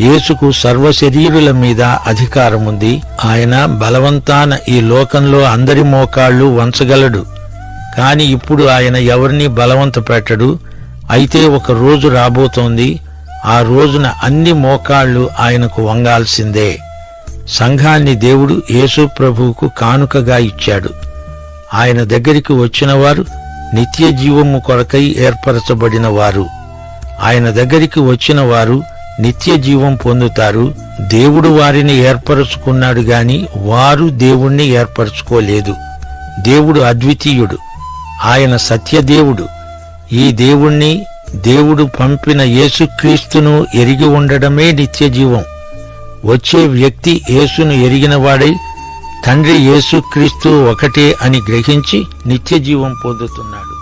యేసుకు సర్వశరీరుల మీద అధికారముంది. ఆయన బలవంతాన ఈ లోకంలో అందరి మోకాళ్ళు వంచగలడు. కాని ఇప్పుడు ఆయన ఎవరిని బలవంత పెట్టడు. అయితే ఒక రోజు రాబోతోంది. ఆ రోజున అన్ని మోకాళ్ళు ఆయనకు వంగాల్సిందే. సంఘాన్ని దేవుడు యేసు ప్రభువుకు కానుకగా ఇచ్చాడు. ఆయన దగ్గరికి వచ్చినవారు నిత్య జీవము కొరకై ఏర్పరచబడిన వారు ఆయన దగ్గరికి వచ్చిన వారు నిత్య జీవం పొందుతారు. దేవుడు వారిని ఏర్పరచుకున్నాడు గాని వారు దేవుణ్ణి ఏర్పరచుకోలేదు. దేవుడు అద్వితీయుడు. ఆయన సత్యదేవుడు. ఈ దేవుణ్ణి దేవుడు పంపిన యేసుక్రీస్తును ఎరిగి ఉండడమే నిత్య జీవం. వచ్చే వ్యక్తి యేసును ఎరిగినవాడై తండ్రి యేసుక్రీస్తు ఒకటే అని గ్రహించి నిత్య జీవం పొందుతున్నాడు.